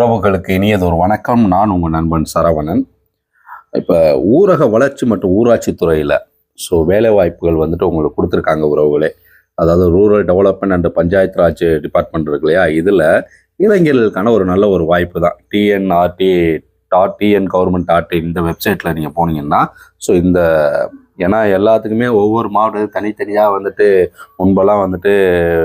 உறவுகளுக்கு இனியதொரு வணக்கம். நான் உங்கள் நண்பன் சரவணன். இப்போ ஊரக வளர்ச்சி மற்றும் ஊராட்சி துறையில் ஸோ வேலை வாய்ப்புகள் வந்துட்டு உங்களுக்கு கொடுத்துருக்காங்க உறவுகளே. அதாவது rural development and panchayat Raj department இருக்கு இல்லையா? இதில் இளைஞர்களுக்கான ஒரு நல்ல ஒரு வாய்ப்பு தான். TNRD dot TN government dot இந்த வெப்சைட்டில் நீங்கள் போனீங்கன்னா ஸோ இந்த ஏன்னா எல்லாத்துக்குமே ஒவ்வொரு மாவட்டத்துக்கும் தனித்தனியாக வந்துட்டு முன்பெல்லாம் வந்துட்டு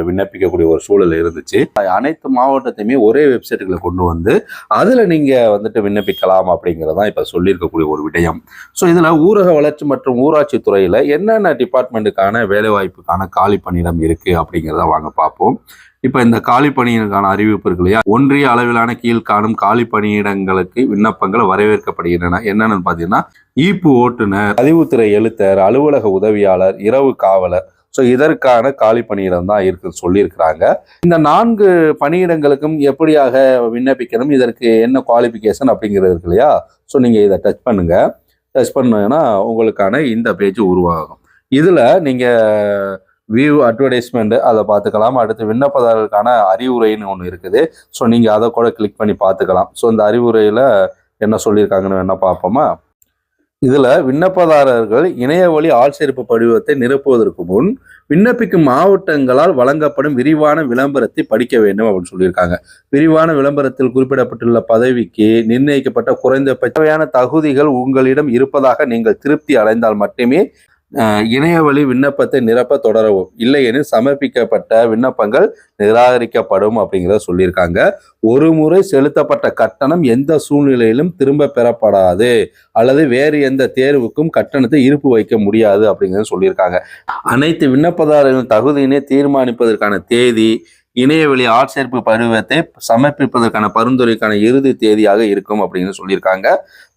விண்ணப்பிக்கக்கூடிய ஒரு சூழல் இருந்துச்சு. அனைத்து மாவட்டத்தையுமே ஒரே வெப்சைட்டுகளை கொண்டு வந்து அதில் நீங்கள் வந்துட்டு விண்ணப்பிக்கலாம் அப்படிங்கிறதான் இப்போ சொல்லியிருக்கக்கூடிய ஒரு விடயம். ஸோ இதில் ஊரக வளர்ச்சி மற்றும் ஊராட்சி துறையில் என்னென்ன டிபார்ட்மெண்ட்டுக்கான வேலைவாய்ப்புக்கான காலி பணியிடம் இருக்குது அப்படிங்கிறத வாங்க பார்ப்போம். இப்போ இந்த காலி பணியினருக்கான அறிவிப்பு இருக்கு இல்லையா? ஒன்றிய அளவிலான கீழ் காணும் காலி பணியிடங்களுக்கு விண்ணப்பங்கள் வரவேற்கப்படுகின்றன. என்னென்னு பார்த்தீங்கன்னா ஈப்பு ஓட்டுநர் பதிவுத்துறை எழுத்தர் அலுவலக உதவியாளர் இரவு காவலர். ஸோ இதற்கான காலி பணியிடம் தான் இருக்கு சொல்லியிருக்கிறாங்க. இந்த நான்கு பணியிடங்களுக்கும் எப்படியாக விண்ணப்பிக்கணும்? இதற்கு என்ன குவாலிஃபிகேஷன் அப்படிங்கிறது இருக்கு இல்லையா? ஸோ நீங்கள் இதை டச் பண்ணுங்க. டச் பண்ணீங்கன்னா உங்களுக்கான இந்த பேஜ் உருவாகும். இதில் நீங்கள் வியூ அட்வர்டைஸ்மெண்ட் அதை பார்த்துக்கலாம். அடுத்து விண்ணப்பதாரர்களுக்கான அறிவுரைன்னு ஒன்று இருக்குது. ஸோ நீங்கள் அதை கூட கிளிக் பண்ணி பார்த்துக்கலாம். ஸோ இந்த அறிவுரையில் என்ன சொல்லியிருக்காங்கன்னு வேணால் பார்ப்போமா? இதில் விண்ணப்பதாரர்கள் இணைய வழி ஆட்சேர்ப்பு படிவத்தை நிரப்புவதற்கு முன் விண்ணப்பிக்கும் மாவட்டங்களால் வழங்கப்படும் விரிவான விளம்பரத்தை படிக்க வேண்டும் அப்படின்னு சொல்லியிருக்காங்க. விரிவான விளம்பரத்தில் குறிப்பிடப்பட்டுள்ள பதவிக்கு நிர்ணயிக்கப்பட்ட குறைந்தபட்ச தகுதிகள் உங்களிடம் இருப்பதாக நீங்கள் திருப்தி அடைந்தால் மட்டுமே இணைய வழி விண்ணப்பத்தை நிரப்ப தொடரவும். இல்லையெனில் சமர்ப்பிக்கப்பட்ட விண்ணப்பங்கள் நிராகரிக்கப்படும் அப்படிங்கிறத சொல்லியிருக்காங்க. ஒரு முறை செலுத்தப்பட்ட கட்டணம் எந்த சூழ்நிலையிலும் திரும்ப பெறப்படாது. அல்லது வேறு எந்த தேர்வுக்கும் கட்டணத்தை இருப்பு வைக்க முடியாது அப்படிங்கிறத சொல்லியிருக்காங்க. அனைத்து விண்ணப்பதாரர்களின் தகுதியினை தீர்மானிப்பதற்கான தேதி இணையவெளி ஆட்சேர்ப்பு பருவத்தை சமர்ப்பிப்பதற்கான பரிந்துரைக்கான இறுதி தேதியாக இருக்கும் அப்படின்னு சொல்லியிருக்காங்க.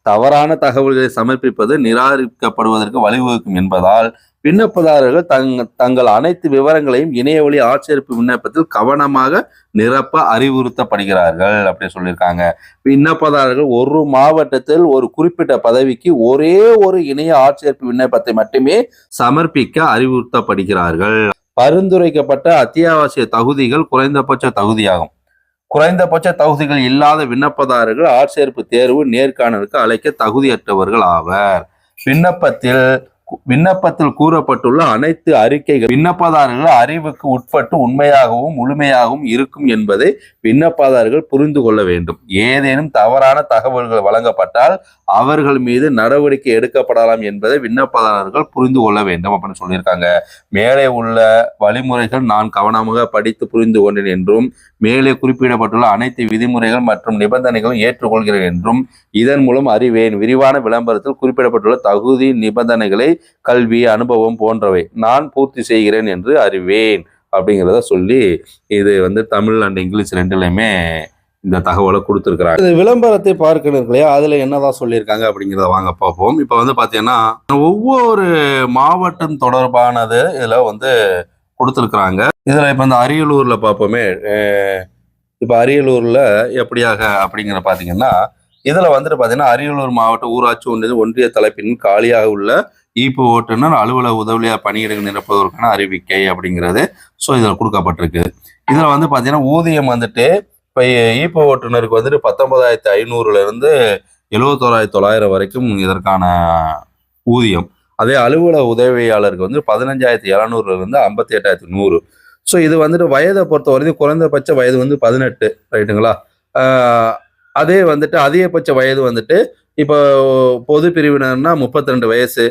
தவறான தகவல்களை சமர்ப்பிப்பது நிராகரிக்கப்படுவதற்கு வழிவகுக்கும் என்பதால் விண்ணப்பதாரர்கள் தங் தங்கள் அனைத்து விவரங்களையும் இணையவழி ஆட்சேர்ப்பு விண்ணப்பத்தில் கவனமாக நிரப்ப அறிவுறுத்தப்படுகிறார்கள் அப்படின்னு சொல்லியிருக்காங்க. விண்ணப்பதாரர்கள் ஒரு மாவட்டத்தில் ஒரு குறிப்பிட்ட பதவிக்கு ஒரே ஒரு இணைய ஆட்சேர்ப்பு விண்ணப்பத்தை மட்டுமே சமர்ப்பிக்க அறிவுறுத்தப்படுகிறார்கள். பரிந்துரைக்கப்பட்ட அத்தியாவசிய தகுதிகள் குறைந்தபட்ச தகுதியாகும். குறைந்தபட்ச தகுதிகள் இல்லாத விண்ணப்பதாரர்கள் ஆட்சேர்ப்பு தேர்வு நேர்காணலுக்கு அழைக்க தகுதியற்றவர்கள் ஆவர். விண்ணப்பத்தில் விண்ணப்பத்தில் கூறப்பட்டுள்ள அனைத்து அறிக்கைகள் விண்ணப்பதாரர்கள் அறிவுக்கு உட்பட்டு உண்மையாகவும் முழுமையாகவும் இருக்கும் என்பதை விண்ணப்பதாரர்கள் புரிந்து கொள்ள வேண்டும். ஏதேனும் தவறான தகவல்கள் வழங்கப்பட்டால் அவர்கள் மீது நடவடிக்கை எடுக்கப்படலாம் என்பதை விண்ணப்பதாரர்கள் புரிந்து கொள்ள வேண்டும் அப்படின்னு சொல்லியிருக்காங்க. மேலே உள்ள வழிமுறைகள் நான் கவனமாக படித்து புரிந்து கொண்டேன் என்றும் மேலே குறிப்பிடப்பட்டுள்ள அனைத்து விதிமுறைகள் மற்றும் நிபந்தனைகளும் ஏற்றுக்கொள்கிறேன் என்றும் இதன் மூலம் அறிவேன். விரிவான விளம்பரத்தில் குறிப்பிடப்பட்டுள்ள தகுதி நிபந்தனைகளை கல்வி அனுபவம் போன்றவை நான் பூர்த்தி செய்கிறேன் என்று அறிவேன். அப்படிங்கிறத சொல்லி இது வந்து தமிழ் அண்ட் இங்கிலீஷ் ரெண்டுலையுமே இந்த தகவலை கொடுத்துருக்குறாங்க. இது விளம்பரத்தை பார்க்கணும் இல்லையா? அதில் என்னதான் சொல்லியிருக்காங்க அப்படிங்கிறத வாங்க பார்ப்போம். இப்போ வந்து பார்த்தீங்கன்னா ஒவ்வொரு மாவட்டம் தொடர்பானது இதில் வந்து கொடுத்துருக்குறாங்க. இதில் இப்போ இந்த அரியலூரில் பார்ப்போமே இப்போ அரியலூரில் எப்படியாக அப்படிங்கிற பார்த்தீங்கன்னா இதில் வந்துட்டு பார்த்தீங்கன்னா அரியலூர் மாவட்ட ஊராட்சி ஒன்றிய ஒன்றிய தலைப்பின் காலியாக உள்ள ஈப்பு ஓட்டுநர் அலுவலக உதவியாக பணியிடங்கள் நிரப்புவதற்கான அறிவிக்கை அப்படிங்கிறது ஸோ இதில் கொடுக்கப்பட்டிருக்கு. இதில் வந்து பார்த்தீங்கன்னா ஊதியம் வந்துட்டு இப்போ ஈப்பு ஓட்டுநருக்கு வந்துட்டு பத்தொன்பதாயிரத்தி ஐநூறுலேருந்து எழுபத்தோராயிரத்தி தொள்ளாயிரம் வரைக்கும் இதற்கான ஊதியம். அதே அலுவலக உதவியாளருக்கு வந்து பதினஞ்சாயிரத்தி எழுநூறுலேருந்து ஐம்பத்தி எட்டாயிரத்தி நூறு. ஸோ இது வந்துட்டு வயதை பொறுத்த வரைக்கும் குறைந்தபட்ச வயது வந்து பதினெட்டு ரைட்டுங்களா அதே வந்துட்டு அதிகபட்ச வயது வந்துட்டு இப்போ பொது பிரிவினர்னா முப்பத்தி ரெண்டு வயசு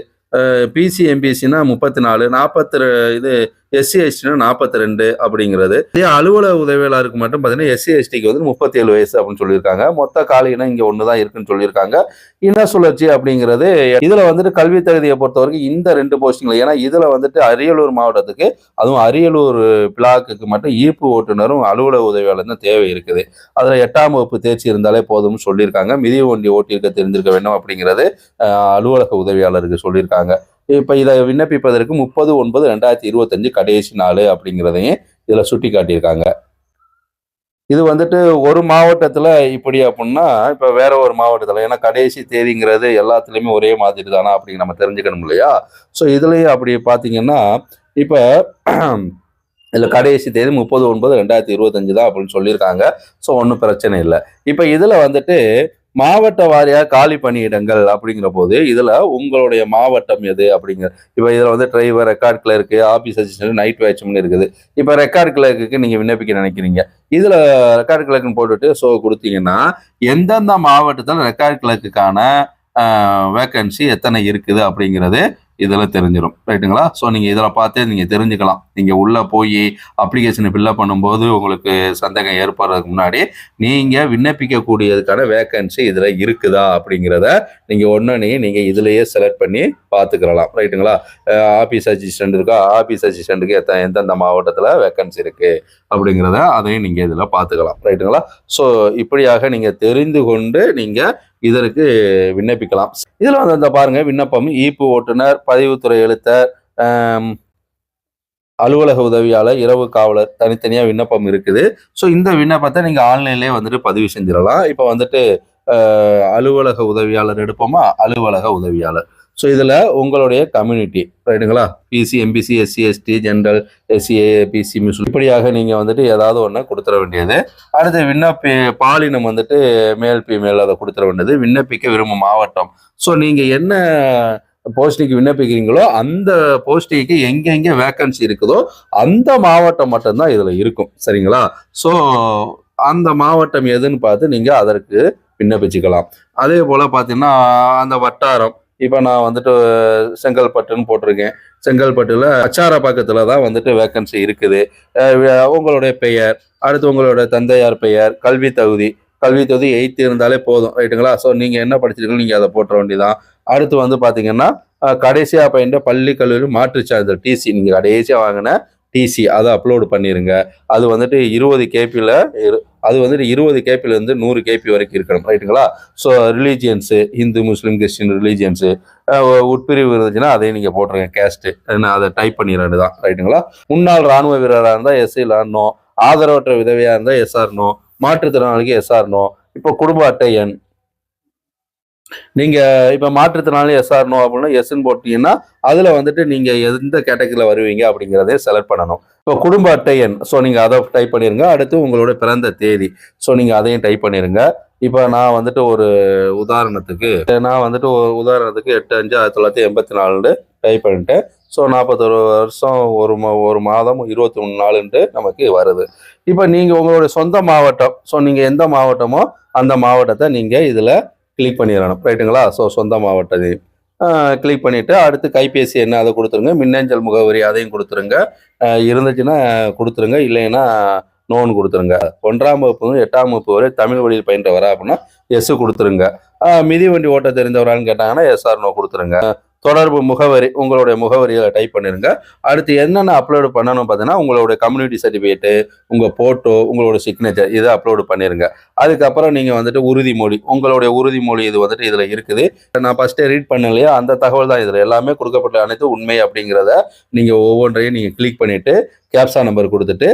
பிசிஎம்பிசினா முப்பத்தி நாலு நாற்பத்தி இது எஸ்சி எஸ்டினா நாற்பத்தி ரெண்டு அப்படிங்கிறது. இதே அலுவலக உதவியாளருக்கு மட்டும் பார்த்தீங்கன்னா எஸ்சி எஸ்டிக்கு வந்து முப்பத்தி ஏழு வயசு அப்படின்னு சொல்லியிருக்காங்க. மொத்த காலினா இங்கே ஒன்று தான் இருக்குன்னு சொல்லியிருக்காங்க. இன சுழற்சி அப்படிங்கிறது இதில் வந்துட்டு கல்வி தகுதியை பொறுத்த வரைக்கும் இந்த ரெண்டு போஸ்டிங்கில் ஏன்னா இதில் வந்துட்டு அரியலூர் மாவட்டத்துக்கு அதுவும் அரியலூர் பிளாக்குக்கு மட்டும் ஈர்ப்பு ஓட்டுநரும் அலுவலக உதவியாளர் தான் தேவை இருக்குது. அதில் எட்டாம் வகுப்பு தேர்ச்சி இருந்தாலே போதும்னு சொல்லியிருக்காங்க. மிதி வண்டி ஓட்டியிருக்க தெரிஞ்சிருக்க வேண்டும் அப்படிங்கிறது அலுவலக உதவியாளருக்கு சொல்லியிருக்காங்க. இப்போ இதை விண்ணப்பிப்பதற்கு முப்பது ஒன்பது ரெண்டாயிரத்தி இருபத்தஞ்சு கடைசி நாள் அப்படிங்கிறதையும் இதில் சுட்டி காட்டியிருக்காங்க இது வந்துட்டு ஒரு மாவட்டத்தில் இப்படி அப்படின்னா இப்போ வேற ஒரு மாவட்டத்தில் ஏன்னா கடைசி தேதிங்கிறது எல்லாத்துலேயுமே ஒரே மாதிரி தானா அப்படின்னு நம்ம தெரிஞ்சுக்கணும் இல்லையா? ஸோ இதுலேயும் அப்படி பார்த்தீங்கன்னா இப்போ இதில் கடைசி தேதி முப்பது ஒன்பது ரெண்டாயிரத்தி இருபத்தஞ்சு தான் அப்படின்னு சொல்லியிருக்காங்க. ஸோ ஒன்றும் பிரச்சனை இல்லை. இப்போ இதில் வந்துட்டு மாவட்ட வாரியாக காலி பணியிடங்கள் அப்படிங்கிற போது இதில் உங்களுடைய மாவட்டம் எது அப்படிங்கிற இப்போ இதில் வந்து driver record clerk office assistant night watchman இருக்குது. இப்போ ரெக்கார்ட் கிளர்க்கு நீங்கள் விண்ணப்பிக்க நினைக்கிறீங்க. இதில் ரெக்கார்ட் கிளர்க்குன்னு போட்டுட்டு ஸோ கொடுத்தீங்கன்னா எந்தெந்த மாவட்டத்தில் ரெக்கார்ட் கிளர்க்குக்கான வேக்கன்சி எத்தனை இருக்குது அப்படிங்கிறது இதில் தெரிஞ்சிடும் ரைட்டுங்களா ஸோ நீங்கள் இதில் பார்த்து நீங்கள் தெரிஞ்சுக்கலாம். நீங்கள் உள்ளே போய் அப்ளிகேஷனை ஃபில்லப் பண்ணும்போது உங்களுக்கு சந்தேகம் ஏற்படுறதுக்கு முன்னாடி நீங்கள் விண்ணப்பிக்கக்கூடியதுக்கான வேக்கன்சி இதில் இருக்குதா அப்படிங்கிறத நீங்கள் ஒன்று நீங்கள் இதுலேயே செலக்ட் பண்ணி பார்த்துக்கலாம் ரைட்டுங்களா ஆஃபீஸ் அசிஸ்டண்ட் இருக்கா? ஆஃபீஸ் அசிஸ்டண்ட்டுக்கு எத்த எந்தெந்த மாவட்டத்தில் வேக்கன்சி இருக்குது அப்படிங்கிறத அதையும் நீங்கள் இதில் பார்த்துக்கலாம். ரைட்டுங்களா ஸோ இப்படியாக நீங்கள் தெரிந்து கொண்டு நீங்கள் இதற்கு விண்ணப்பிக்கலாம். இதில் வந்து அந்த பாருங்க விண்ணப்பம் ஈப்பு ஓட்டுநர் பதிவுத்துறை எழுத்தர் அலுவலக உதவியாளர் இரவு காவலர் தனித்தனியாக விண்ணப்பம் இருக்குது. ஸோ இந்த விண்ணப்பத்தை நீங்கள் ஆன்லைன்லேயே வந்துட்டு பதிவு செஞ்சிடலாம். இப்போ வந்துட்டு அலுவலக உதவியாளர் எடுப்போமா? அலுவலக உதவியாளர். ஸோ இதில் உங்களுடைய கம்யூனிட்டி ரைட்டுங்களா? BC MBC SC ST general SCA BC miss இப்படியாக நீங்கள் வந்துட்டு ஏதாவது ஒன்று கொடுத்துட வேண்டியது. அடுத்து விண்ணப்பி பாலினம் வந்துட்டு மேல் ஃபீமேல் அதை கொடுத்துட வேண்டியது. விண்ணப்பிக்க விரும்பும் மாவட்டம். ஸோ நீங்கள் என்ன போஸ்டிங்க்கு விண்ணப்பிக்கிறீங்களோ அந்த போஸ்டிங்க்கு எங்கெங்கே வேக்கன்சி இருக்குதோ அந்த மாவட்டம் மட்டும்தான் இதில் இருக்கும். சரிங்களா? ஸோ அந்த மாவட்டம் எதுன்னு பார்த்து நீங்கள் அதற்கு விண்ணப்பிச்சுக்கலாம். அதே போல் பார்த்தீங்கன்னா அந்த வட்டாரம் இப்போ நான் வந்துட்டு செங்கல்பட்டுன்னு போட்டிருக்கேன். செங்கல்பட்டுல அச்சார பக்கத்தில் தான் வந்துட்டு வேக்கன்சி இருக்குது. உங்களுடைய பெயர் அடுத்து உங்களோட தந்தையார் பெயர் கல்வி தகுதி. கல்வி தகுதி எயித்து இருந்தாலே போதும் ரைட்டுங்களா ஸோ நீங்கள் என்ன படிச்சிருக்கீங்களோ நீங்கள் அதை போட்டுற வேண்டியதான் அடுத்து வந்து பார்த்தீங்கன்னா கடைசியாக பயின்ற பள்ளி கல்லூரி மாற்றுச் டிசி நீங்கள் கடைசியாக வாங்கின டிசி அதை அப்லோடு பண்ணிடுங்க அது வந்துட்டு இருபது கேபியில் அது வந்துட்டு இருபது கேபிலேருந்து நூறு கேபி வரைக்கும் இருக்கணும் ரைட்டுங்களா? So religions Hindu Muslim Christian religions உட்பிரிவு இருந்துச்சுன்னா அதையும் நீங்கள் போட்டுருங்க கேஸ்ட்டு நான் அதை டைப் பண்ணிடுறது தான் ரைட்டுங்களா? முன்னாள் ராணுவ வீரராக இருந்தால் எஸ்சி லானோ ஆதரவற்ற விதவையாக இருந்தால் எஸ்ஆர்னோ மாற்றுத்திறனாளிக்கு எஸ்ஆர்னோ இப்போ குடும்ப அட்டை எண் நீங்கள் இப்போ மாற்றுத்திறனாளி எஸ்ஆர் நோ அப்படின்னா எஸ்ன்னு போட்டீங்கன்னா அதில் வந்துட்டு நீங்கள் எந்த கேட்டகரியில் வருவீங்க அப்படிங்கிறதே செலக்ட் பண்ணணும். இப்போ குடும்ப அட்டை எண். ஸோ நீங்கள் அதை டைப் பண்ணிருங்க. அடுத்து உங்களோட பிறந்த தேதி. ஸோ நீங்கள் அதையும் டைப் பண்ணிடுங்க இப்போ நான் வந்துட்டு ஒரு உதாரணத்துக்கு நான் வந்துட்டு ஒரு உதாரணத்துக்கு எட்டு அஞ்சு ஆயிரத்தி தொள்ளாயிரத்தி எண்பத்தி நாலுன்னு டைப் பண்ணிட்டேன். ஸோ நாற்பத்தொரு வருஷம் ஒரு மா ஒரு மாதம் இருபத்தி மூணு நாளுன்ட்டு நமக்கு வருது. இப்போ நீங்கள் உங்களுடைய சொந்த மாவட்டம். ஸோ நீங்கள் எந்த மாவட்டமோ அந்த மாவட்டத்தை நீங்கள் இதில் கிளிக் பண்ணிடணும் ரைட்டுங்களா ஸோ சொந்த மாவட்டது கிளிக் பண்ணிவிட்டு அடுத்து கைபேசி என்ன அதை கொடுத்துருங்க. மின்னஞ்சல் முகவரி அதையும் கொடுத்துருங்க. இருந்துச்சுன்னா கொடுத்துருங்க. இல்லைன்னா நோன் கொடுத்துருங்க. ஒன்றாம் வகுப்பு எட்டாம் வகுப்பு வரை தமிழ் வழியில் பயின்றவரா அப்படின்னா எஸ் கொடுத்துருங்க. மிதி வண்டி ஓட்ட தெரிந்தவரான்னு கேட்டாங்கன்னா எஸ்ஆர் நோ கொடுத்துருங்க. தொடர்பு முகவரி உங்களுடைய முகவரியை டைப் பண்ணிருங்க. அடுத்து என்னென்ன அப்லோடு பண்ணணும் பார்த்தீங்கன்னா உங்களுடைய கம்யூனிட்டி சர்டிஃபிகேட்டு உங்கள் ஃபோட்டோ உங்களோட சிக்னேச்சர் இதை அப்லோடு பண்ணிடுங்க அதுக்கப்புறம் நீங்கள் வந்துட்டு உறுதிமொழி உங்களுடைய உறுதிமொழி இது வந்துட்டு இதில் இருக்குது. நான் ஃபஸ்ட்டே ரீட் பண்ணலையா அந்த தகவல் தான் இதில் எல்லாமே கொடுக்கப்பட்ட அனைத்து உண்மை அப்படிங்கிறத நீங்கள் ஒவ்வொன்றையும் நீங்கள் கிளிக் பண்ணிவிட்டு கேப்சா நம்பர் கொடுத்துட்டு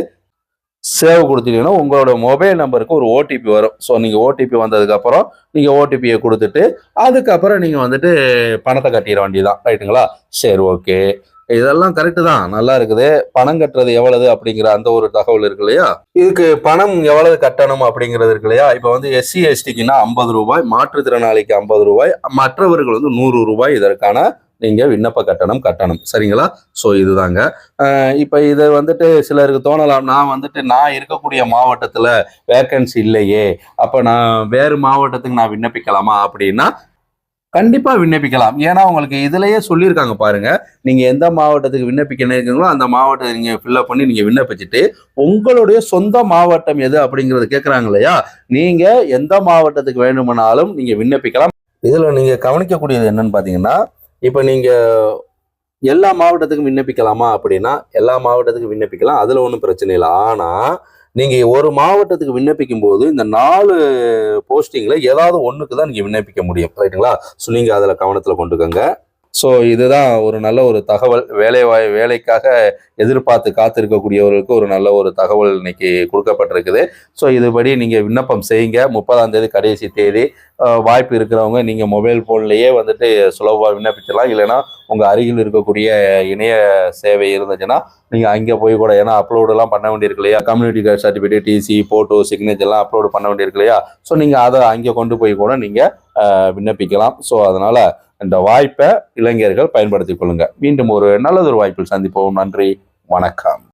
சேவ் கொடுத்துட்டீங்கன்னா உங்களோட மொபைல் நம்பருக்கு ஒரு ஓடிபி வரும். ஸோ நீங்கள் ஓடிபி வந்ததுக்கப்புறம் நீங்கள் ஓடிபியை கொடுத்துட்டு அதுக்கப்புறம் நீங்கள் வந்துட்டு பணத்தை கட்டிட வேண்டியதான் ரைட்டுங்களா சரி ஓகே இதெல்லாம் கரெக்டு தான். நல்லா இருக்குது. பணம் கட்டுறது எவ்வளவு அப்படிங்கிற அந்த ஒரு தகவல் இருக்கு இல்லையா? இதுக்கு பணம் எவ்வளவு கட்டணும் அப்படிங்கிறது இருக்கு இல்லையா? இப்போ வந்து எஸ்சி எஸ்டிக்குன்னா ஐம்பது ரூபாய் மாற்றுத்திறனாளிக்கு ஐம்பது ரூபாய் மற்றவர்கள் வந்து நூறு ரூபாய் இதற்கான நீங்கள் விண்ணப்ப கட்டணம் கட்டணும். சரிங்களா? ஸோ இதுதாங்க. இப்போ இதை வந்துட்டு சிலருக்கு தோணலாம் நான் வந்துட்டு நான் இருக்கக்கூடிய மாவட்டத்தில் வேக்கன்சி இல்லையே. அப்போ நான் வேறு மாவட்டத்துக்கு நான் விண்ணப்பிக்கலாமா அப்படின்னா கண்டிப்பாக விண்ணப்பிக்கலாம். ஏன்னா உங்களுக்கு இதுலயே சொல்லியிருக்காங்க பாருங்க. நீங்கள் எந்த மாவட்டத்துக்கு விண்ணப்பிக்கணும் இருக்கீங்களோ அந்த மாவட்டத்தை நீங்கள் ஃபில்அப் பண்ணி நீங்கள் விண்ணப்பிச்சுட்டு உங்களுடைய சொந்த மாவட்டம் எது அப்படிங்கிறது கேட்குறாங்க இல்லையா? நீங்கள் எந்த மாவட்டத்துக்கு வேண்டுமானாலும் நீங்கள் விண்ணப்பிக்கலாம். இதில் நீங்கள் கவனிக்கக்கூடியது என்னன்னு பார்த்தீங்கன்னா இப்போ நீங்கள் எல்லா மாவட்டத்துக்கும் விண்ணப்பிக்கலாமா அப்படின்னா எல்லா மாவட்டத்துக்கும் விண்ணப்பிக்கலாம். அதில் ஒன்றும் பிரச்சனை இல்லை. ஆனால் நீங்கள் ஒரு மாவட்டத்துக்கு விண்ணப்பிக்கும் போது இந்த நாலு போஸ்டிங்கில் ஏதாவது ஒன்றுக்கு தான் நீங்கள் விண்ணப்பிக்க முடியும். ரைட்டுங்களா ஸோ நீங்கள் அதில் கவனத்தில் கொண்டுக்கோங்க. ஸோ இதுதான் ஒரு நல்ல ஒரு தகவல். வேலை வாய் வேலைக்காக எதிர்பார்த்து காத்திருக்கக்கூடியவர்களுக்கு ஒரு நல்ல ஒரு தகவல் இன்னைக்கு கொடுக்கப்பட்டிருக்குது. ஸோ இதுபடி நீங்கள் விண்ணப்பம் செய்யுங்க. முப்பதாம் தேதி கடைசி தேதி. வாய்ப்பு இருக்கிறவங்க நீங்கள் மொபைல் ஃபோன்லேயே வந்துட்டு சுலபமாக விண்ணப்பிச்சிடலாம். இல்லைன்னா உங்கள் அருகில் இருக்கக்கூடிய இணைய சேவை இருந்துச்சுன்னா நீங்கள் அங்கே போய் கூட ஏன்னா அப்லோடெல்லாம் பண்ண வேண்டியிருக்கு இல்லையா community card certificate TC photo சிக்னேச்சர்லாம் upload பண்ண வேண்டியிருக்கு இல்லையா ஸோ நீங்கள் அதை அங்கே கொண்டு போய் கூட நீங்கள் விண்ணப்பிக்கலாம். ஸோ அதனால் இந்த வாய்ப்பை இளைஞர்கள் பயன்படுத்திக் கொள்ளுங்க. மீண்டும் ஒரு நல்லதொரு வாய்ப்பில் சந்திப்போம். நன்றி. வணக்கம்.